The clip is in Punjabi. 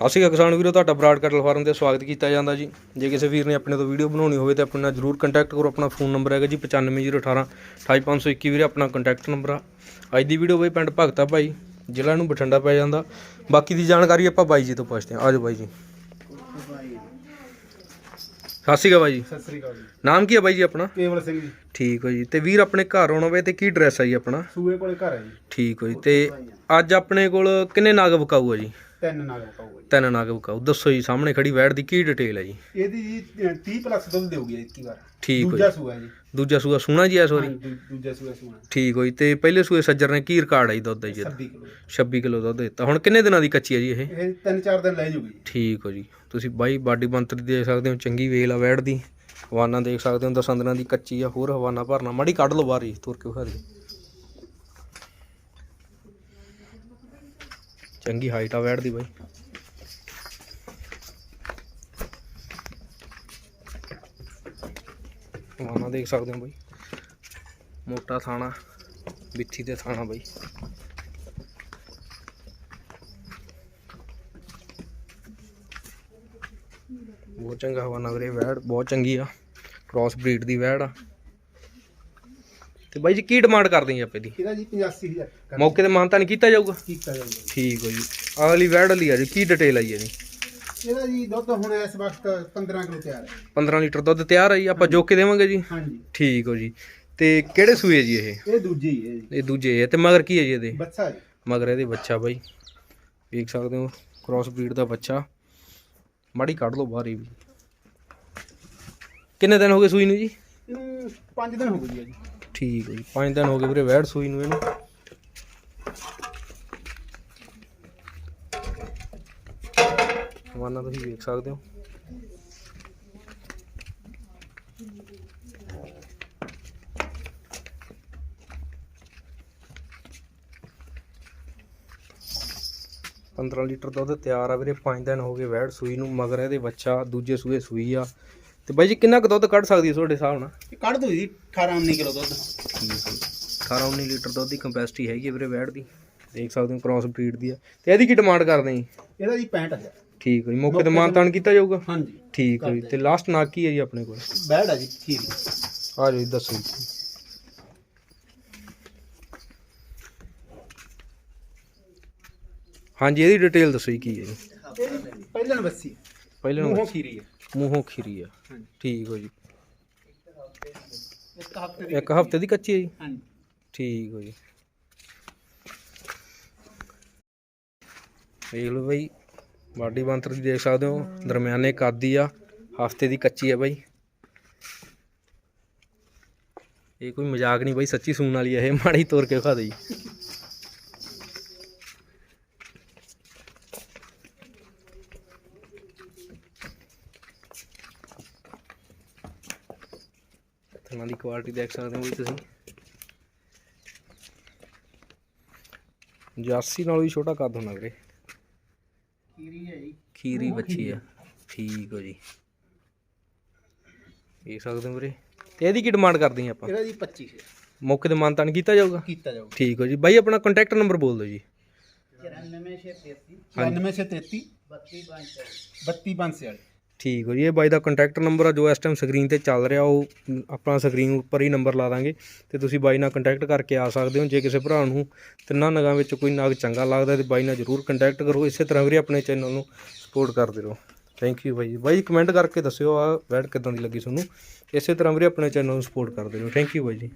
ਸਤਿ ਸ਼੍ਰੀ ਅਕਾਲ ਕਿਸਾਨ ਵੀਰੋ ਤੁਹਾਡਾ ਬਰਾਡ ਕਟਲ ਫਾਰਮ ਤੇ ਸਵਾਗਤ ਕੀਤਾ ਜਾਂਦਾ ਜੀ। ਜੇ ਕਿਸੇ ਵੀਰ ਨੇ ਆਪਣੇ ਤੋਂ ਵੀਡੀਓ ਬਣਾਉਣੀ ਹੋਵੇ ਤਾਂ ਆਪਣੇ ਨਾਲ ਜਰੂਰ ਕੰਟੈਕਟ ਕਰੋ। ਆਪਣਾ ਫੋਨ ਨੰਬਰ ਹੈਗਾ ਜੀ 95018 28521 ਵੀਰੇ ਆਪਣਾ ਕੰਟੈਕਟ ਨੰਬਰ ਆ। ਅੱਜ ਦੀ ਵੀਡੀਓ ਬਈ ਪਿੰਡ ਭਗਤਾ ਭਾਈ ਜ਼ਿਲ੍ਹਾ ਨੂੰ ਬਠਿੰਡਾ ਪੈ ਜਾਂਦਾ। ਬਾਕੀ ਦੀ ਜਾਣਕਾਰੀ ਆਪਾਂ ਬਾਈ ਜੀ ਤੋਂ ਪੁੱਛਦੇ ਹਾਂ। ਆਜੋ ਬਾਈ ਜੀ। ਸਤਿ ਸ਼੍ਰੀ ਅਕਾਲ ਬਾਈ ਜੀ। ਸਤਿ ਸ੍ਰੀ ਅਕਾਲ ਜੀ। ਨਾਮ ਕੀ ਹੈ ਬਾਈ ਜੀ ਆਪਣਾ? ਕੇਵਲ ਸਿੰਘ ਜੀ। ਠੀਕ ਹੋ ਜੀ। ਤੇ ਵੀਰ ਆਪਣੇ ਘਰ ਆਉਣਾ ਹੋਵੇ ਤੇ ਕੀ ਐਡਰੈਸ ਹੈ ਜੀ ਆਪਣਾ? ਸੂਏ ਕੋਲੇ ਘਰ ਹੈ ਜੀ। ਠੀਕ ਹੋ ਜੀ। ਤੇ ਅੱਜ ਆਪਣੇ ਕੋਲ ਕਿੰਨੇ ਨਾਗ ਵਿਕਾਊ ਆ ਜੀ? ਤਿੰਨ ਪਾਊਗਾ ਜੀ। ਤਿੰਨ ਨਾਗ ਵਿਕਾਊ। ਦੱਸੋ ਜੀ ਸਾਹਮਣੇ ਖੜੀ ਵੈੜ ਦੀ ਕੀ ਡਿਟੇਲ ਹੈ ਜੀ? ਇਹਦੀ ਜੀ 30 ਪਲੱਸ ਦੁੱਧ ਦੇਊਗੀ ਇਤਕੀ ਵਾਰ। ਠੀਕ ਹੋ ਜੀ ਦੂਜਾ ਸੂਆ ਜੀ। ਦੂਜਾ ਸੂਆ ਸੋਹਣਾ ਜੀ ਇਸ ਵਾਰੀ ਹਾਂਜੀ, ਦੂ- ਦੂਜਾ ਸੂਆ ਸੂਆ ਠੀਕ ਹੋਈ। ਤੇ ਪਹਿਲੇ ਸੂਏ ਸੱਜਰ ਨੇ ਕੀ ਰਿਕਾਰਡ ਹੈ ਜੀ ਦੁੱਧ ਦਾ ਜੀ ਇਹਦਾ? 26 ਕਿਲੋ। 26 ਕਿਲੋ ਦੁੱਧ ਦਿੱਤਾ। ਹੁਣ ਕਿੰਨੇ ਦਿਨਾਂ ਦੀ ਕੱਚੀ ਹੈ ਜੀ ਇਹ? ਇਹ ਤਿੰਨ ਚਾਰ ਦਿਨ ਲੈ ਜੂਗੀ ਜੀ। ਠੀਕ ਹੋ ਜੀ। ਤੁਸੀਂ ਬਾਈ ਬਾਡੀ ਬੰਤਰੀ ਦੇਖ ਸਕਦੇ ਹੋ ਚੰਗੀ ਵੇਲ ਆ ਵੈੜ ਦੀ। ਹਵਾਨਾ ਦੇਖ ਸਕਦੇ ਹੋ ਦਸਾਂ ਦਿਨਾਂ ਦੀ ਕੱਚੀ ਆ ਹੋਰ ਹਵਾਨਾ ਭਰਨਾ। ਮਾੜੀ ਕੱਢ ਲਓ ਬਾਹਰ ਜੀ ਤੁਰ ਕੇ ਵਿਖਾ ਦੇ ਚੰਗੀ ਹਾਈਟ ਆ ਵੈੜ ਦੀ ਬਾਈ। ਹਵਾਨਾ ਦੇਖ ਸਕਦੇ ਹੋ ਬਾਈ। ਮੋਟਾ ਥਾਣਾ ਬਿੱਥੀ ਤੇ ਥਾਣਾ ਬਾਈ। ਬਹੁਤ ਚੰਗਾ ਹਵਾਨਾ ਵੀਰੇ ਵੈੜ, ਬਹੁਤ ਚੰਗੀ ਆ। ਕ੍ਰਾਸ ਬਰੀਡ ਦੀ ਵੈੜ ਆ। ਤੇ ਬਾਈ ਜੀ ਕੀ ਡਿਮਾਂਡ ਕਰਦੇ ਜੀ ਆਪੇ ਦੀ ਇਹਦਾ ਜੀ 85000 ਕਰ ਮੌਕੇ ਤੇ ਮਾਨਤਾ ਨਹੀਂ ਕੀਤਾ ਜਾਊਗਾ? ਕੀਤਾ ਜਾਊਗਾ ਜੀ। ਠੀਕ ਹੋ ਜੀ। ਅਗਲੀ ਵੈੜ ਲਈ ਆ ਜੀ ਕੀ ਡਿਟੇਲ ਆਈ ਇਹਦੀ? ਇਹਦਾ ਜੀ ਦੁੱਧ ਹੁਣ ਇਸ ਵਕਤ 15 ਕਿਲੋ ਤਿਆਰ ਹੈ। 15 ਲੀਟਰ ਦੁੱਧ ਤਿਆਰ ਆ ਜੀ ਆਪਾਂ ਜੋ ਕੇ ਦੇਵਾਂਗੇ ਜੀ? ਹਾਂਜੀ। ਠੀਕ ਹੋ ਜੀ। ਤੇ ਕਿਹੜੇ ਸੂਏ ਜੀ ਇਹ? ਇਹ ਦੂਜੀ ਹੈ ਜੀ। ਇਹ ਦੂਜੇ ਹੈ ਤੇ ਮਗਰ ਕੀ ਹੈ ਜੀ ਇਹਦੇ? ਬੱਚਾ ਜੀ। ਮਗਰ ਇਹਦੇ ਬੱਚਾ ਬਾਈ। ਵੇਖ ਸਕਦੇ ਹੋ ਕ੍ਰਾਸ ਬਰੀਡ ਦਾ ਬੱਚਾ। ਮਾੜੀ ਕੱਢ ਲਓ ਬਾਹਰ ਹੀ ਵੀ। ਕਿੰਨੇ ਦਿਨ ਹੋ ਗਏ ਸੂਈ ਨੂੰ ਜੀ? ਇਹਨੂੰ 5 ਦਿਨ ਹੋ ਗਏ ਜੀ ਠੀਕ ਹੈ ਜੀ। ਪੰਜ ਦਿਨ ਹੋ ਗਏ ਵੀਰੇ, ਵੈੜ ਸੂਈ ਨੂੰ ਇਹਨੂੰ। ਹਵਾਨਾ ਤੁਸੀਂ ਵੇਖ ਸਕਦੇ ਹੋ। ਪੰਦਰਾਂ ਲੀਟਰ ਦੁੱਧ ਤਿਆਰ ਆ ਵੀਰੇ 5 ਦਿਨ ਹੋ ਗਏ ਵੈੜ ਸੂਈ ਨੂੰ, ਮਗਰ ਇਹਦੇ ਬੱਚਾ ਦੂਜੇ ਸੂਏ ਸੂਈ ਆ। ਤੇ ਬਾਈ ਜੀ ਕਿੰਨਾ ਕੁ ਦੁੱਧ ਕੱਢ ਸਕਦੀ ਹੈ ਤੁਹਾਡੇ ਹਿਸਾਬ ਨਾਲ? ਇਹ ਕੱਢ ਦੋ ਜੀ 18 19 ਕਿਲੋ ਦੁੱਧ। ਠੀਕ ਹੈ 18 19 ਲੀਟਰ ਦੁੱਧ ਦੀ ਕੰਪੈਸਿਟੀ ਹੈਗੀ ਹੈ ਵੀਰੇ ਵੈੜ ਦੀ। ਦੇਖ ਸਕਦੇ ਹੋ ਕ੍ਰਾਸ ਬਰੀਡ ਦੀ ਆ ਤੇ ਇਹਦੀ ਕੀ ਡਿਮਾਂਡ ਕਰਦੇ ਜੀ? ਇਹਦਾ ਜੀ 65000 ਠੀਕ ਹੈ ਜੀ ਮੌਕੇ ਤੇ ਮਾਨਤਾਨ ਕੀਤਾ ਜਾਊਗਾ? ਹਾਂਜੀ। ਠੀਕ ਹੈ ਜੀ ਤੇ ਲਾਸਟ ਨਾਗ ਕੀ ਹੈ ਜੀ ਆਪਣੇ ਕੋਲ? ਬੈੜ ਹੈ ਜੀ ਖੀਰੀ। ਆ ਜੀ ਦੱਸੋ ਜੀ। ਹਾਂਜੀ ਇਹਦੀ ਡਿਟੇਲ ਦੱਸੋ ਜੀ ਕੀ ਹੈ ਜੀ? ਪਹਿਲਾਂ ਬੱਸੀ ਪਹਿਲੇ ਮੂੰਹੋਂ ਖੀਰੀ ਹੈ। ਮੂੰਹੋਂ ਖੀਰੀ ਆ। ਹਾਂਜੀ। ਠੀਕ ਹੋ ਜੀ। ਇੱਕ ਹਫ਼ਤੇ ਦੀ ਇੱਕ ਹਫ਼ਤੇ ਦੀ ਕੱਚੀ ਹੈ ਜੀ? ਹਾਂਜੀ। ਠੀਕ ਹੋ ਜੀ। ਵੇਖ ਲਓ ਬਾਈ ਬਾਡੀ ਬੰਤਰ ਦੀ ਦੇਖ ਸਕਦੇ ਹੋ। ਦਰਮਿਆਨੇ ਕਾਦੀ ਆ ਹਫ਼ਤੇ ਦੀ ਕੱਚੀ ਆ ਬਾਈ। ਇਹ ਕੋਈ ਮਜ਼ਾਕ ਨਹੀਂ ਬਾਈ ਸੱਚੀ ਸੂਣ ਵਾਲੀ ਆ ਇਹ ਮਾੜੀ ਤੋਰ ਕੇ ਖਾ ਦੇ ਜੀ ਥਣਾ ਦੀ ਕੁਆਲਿਟੀ ਦੇਖ ਸਕਦੇ ਹੋ ਤੁਸੀਂ। ਜਾਸੀ ਨਾਲੋਂ ਵੀ ਛੋਟਾ ਕੱਦ ਹੋਣਾ ਵੀਰੇ। ਖੀਰੀ ਹੈ ਜੀ। ਖੀਰੀ ਬੱਚੀ ਆ। ਠੀਕ ਹੋ ਜੀ। ਦੇਖ ਸਕਦੇ ਹੋ ਵੀਰੇ। ਤੇ ਇਹਦੀ ਕੀ ਡਿਮਾਂਡ ਕਰਦੇ ਆ ਆਪਾਂ? ਇਹਦਾ ਜੀ 25 ਹੈ ਮੌਕੇ ਤੇ ਮਾਨਤਾਨ ਕੀਤਾ ਜਾਊਗਾ? ਕੀਤਾ ਜਾਊਗਾ। ਠੀਕ ਹੋ ਜੀ। ਬਾਈ ਆਪਣਾ ਕੰਟੈਕਟ ਨੰਬਰ ਬੋਲ ਦਿਓ ਜੀ। 9633 32 ਠੀਕ ਹੋ ਜੀ, ਇਹ ਬਾਈ ਦਾ ਕੰਟੈਕਟ ਨੰਬਰ ਆ, ਜੋ ਇਸ ਟਾਈਮ ਸਕਰੀਨ ਤੇ ਚੱਲ ਰਿਹਾ, ਉਹ ਆਪਣਾ ਸਕਰੀਨ ਉੱਪਰ ਹੀ ਨੰਬਰ ਲਾ ਦਾਂਗੇ ਤੇ ਤੁਸੀਂ ਬਾਈ ਨਾਲ ਕੰਟੈਕਟ ਕਰਕੇ ਆ ਸਕਦੇ ਹੋ, ਜੇ ਕਿਸੇ ਭਰਾ ਨੂੰ ਤਿੰਨਾਂ ਨਗਾਂ ਵਿੱਚ ਕੋਈ ਨਗ ਚੰਗਾ ਲੱਗਦਾ ਤੇ ਬਾਈ ਨਾਲ ਜਰੂਰ ਕੰਟੈਕਟ ਕਰੋ, ਇਸੇ ਤਰ੍ਹਾਂ ਵੀਰੇ ਆਪਣੇ ਚੈਨਲ ਨੂੰ ਸਪੋਰਟ ਕਰਦੇ ਰਹੋ। Thank you bye bye comment ਕਰਕੇ ਦੱਸਿਓ ਆ ਵੈਡ ਕਿਦਾਂ ਦੀ ਲੱਗੀ ਤੁਹਾਨੂੰ, ਇਸੇ ਤਰ੍ਹਾਂ ਵੀਰੇ ਆਪਣੇ ਚੈਨਲ ਨੂੰ ਸਪੋਰਟ ਕਰਦੇ ਰਹੋ। ਥੈਂਕ ਯੂ ਬਾਈ ਜੀ।